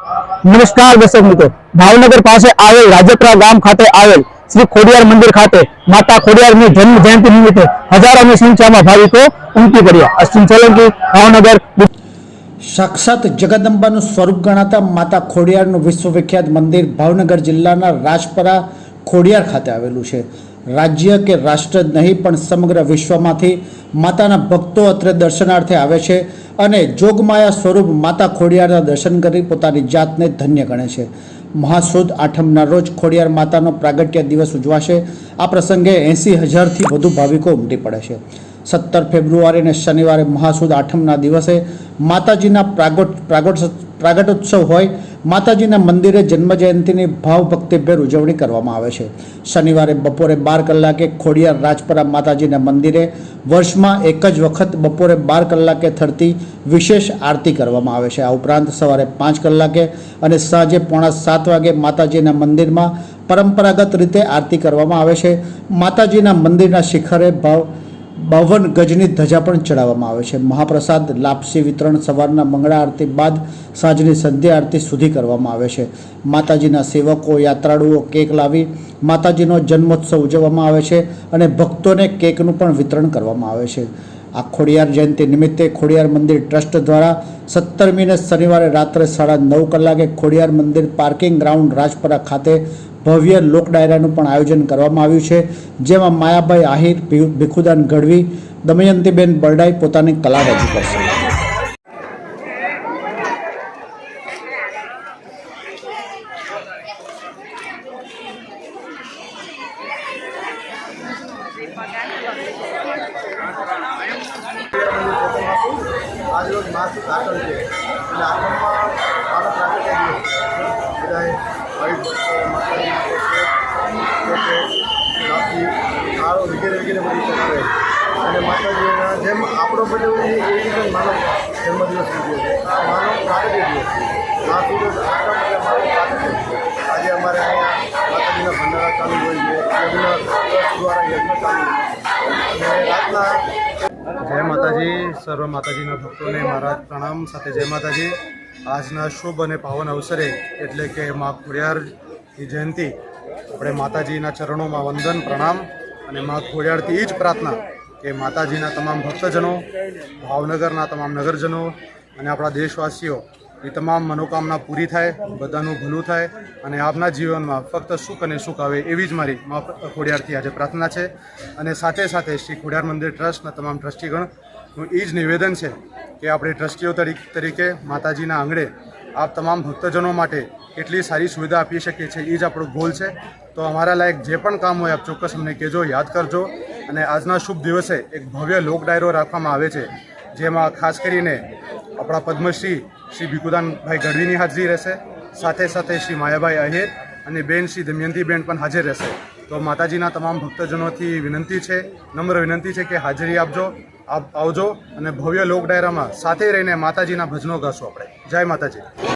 નમસ્કાર દર્શક મિત્રો. ભાવનગર પાસે આવેલ રાજપરા ગામ ખાતે આવેલ શ્રી ખોડિયાર મંદિર ખાતે માતા ખોડિયારની જન્મ જયંતિ નિમિત્તે હજારોની સંખ્યામાં ભાવિકો ઉમટી પડ્યા. અશ્વિન સોલંકી ભાવનગર સાક્ષાત જગદંબાનું સ્વરૂપ ગણાતા માતા ખોડિયારનું વિશ્વવિખ્યાત મંદિર ભાવનગર જિલ્લાના રાજપરા ખોડિયાર ખાતે આવેલું છે. રાજ્ય કે રાષ્ટ્ર જ નહીં, પણ સમગ્ર વિશ્વમાંથી માતાના ભક્તો અત્રે દર્શનાર્થે આવે છે. અને જોગમાયા સ્વરૂપ માતા ખોડિયારના દર્શન કરી પોતાની જાતને ધન્ય ગણે છે. મહાસુદ આઠમના રોજ ખોડિયાર માતાનો પ્રાગટ્ય દિવસ ઉજવાશે. આ પ્રસંગે એંસી હજારથી વધુ ભાવિકો ઉમટી પડે છે. સત્તર ફેબ્રુઆરી અને શનિવારે મહાસુદ આઠમના દિવસે માતાજીના પ્રાગટ પ્રાગટ, પ્રાગટોત્સવ હોય, માતાજીના મંદિરે જન્મજયંતિની ભાવભક્તિભેર ઉજવણી કરવામાં આવે છે. શનિવારે બપોરે બાર કલાકે ખોડિયાર રાજપરા માતાજીના મંદિરે વર્ષમાં એક જ વખત બપોરે બાર કલાકે થરતી વિશેષ આરતી કરવામાં આવે છે. આ ઉપરાંત સવારે પાંચ કલાકે અને સાંજે પોણા સાત વાગે માતાજીના મંદિરમાં પરંપરાગત રીતે આરતી કરવામાં આવે છે. માતાજીના મંદિરના શિખરે ભાવ બાવન ગજની ધજા પણ ચડાવવામાં આવે છે. મહાપ્રસાદ, લાપસી વિતરણ સવારના મંગળા આરતી બાદ સાંજની સંધ્યા આરતી સુધી કરવામાં આવે છે. માતાજીના સેવકો, યાત્રાળુઓ કેક લાવી માતાજીનો જન્મોત્સવ ઉજવવામાં આવે છે અને ભક્તોને કેકનું પણ વિતરણ કરવામાં આવે છે. આ ખોડિયાર જયંતિ નિમિત્તે ખોડિયાર મંદિર ટ્રસ્ટ દ્વારા સત્તરમીને શનિવારે રાત્રે સાડા નવ કલાકે ખોડિયાર મંદિર પાર્કિંગ ગ્રાઉન્ડ રાજપરા ખાતે ભવ્ય લોક ડાયરાનું પણ આયોજન કરવામાં આવ્યું છે, જેમાં માયાભાઈ આહિર ભીખુદાન ગઢવી, દમયંતીબેન બરડાઈ પોતાની કલા રજૂ કરશે. આજરોજ માસિક આટલ છે. અને આટલમાં ભારત પ્રાગટ્ય અને માતાજીના જેમ આપણો બધો એવી રીતે માનવ જન્મદિવસ ઉજવે છે. આ માનવ કાર્ય દિવસ છે. માસિક આટમ એટલે માનવ કાર્ય છે. આજે અમારે અહીંયા માતાજીના ભંડારા ચાલુ હોય છે. યજ્ઞ દ્વારા યજ્ઞ ચાલુ અને રાતના જય માતાજી, સર્વ માતાજીના ભક્તોને મારા પ્રણામ સાથે જય માતાજી. આજના શુભ અને પાવન અવસરે એટલે કે મા ખોડિયારની જયંતિ, આપણે માતાજીના ચરણોમાં વંદન, પ્રણામ અને મા ખોડિયારથી એ જ પ્રાર્થના કે માતાજીના તમામ ભક્તજનો, ભાવનગરના તમામ નગરજનો અને આપણા દેશવાસીઓ, એ તમામ મનોકામના પૂરી થાય, બધાનું ભલું થાય અને આપના જીવનમાં ફક્ત સુખ અને સુખ આવે એવી જ મારી મા ખોડિયારથી આજે પ્રાર્થના છે. અને સાથે સાથે શ્રી ખોડિયાર મંદિર ટ્રસ્ટના તમામ ટ્રસ્ટીગણનું એ જ નિવેદન છે કે આપણે ટ્રસ્ટીઓ તરી- તરીકે માતાજીના આંગણે આપ તમામ ભક્તજનો માટે કેટલી સારી સુવિધા આપી શકીએ છીએ. એ જ આપણો ગોલ છે. તો અમારા લાયક જે પણ કામ હોય આપ ચોક્કસ અમને કહેજો, યાદ કરજો. અને આજના શુભ દિવસે એક ભવ્ય લોક ડાયરો રાખવામાં આવે છે, જેમાં ખાસ કરીને આપણા પદ્મશ્રી શ્રી ભીખુદાનભાઈ ગઢવીની હાજરી રહેશે. સાથે સાથે શ્રી માયાભાઈ અહેર અને બેન શ્રી દમયંતીબેન પણ હાજર રહેશે. તો માતાજીના તમામ ભક્તજનોથી વિનંતી છે, નમ્ર વિનંતી છે કે હાજરી આપજો. આપ આવજો અને ભવ્ય લોક ડાયરામાં સાથે રહીને માતાજીના ભજનો ગાશું આપણે. જય માતાજી.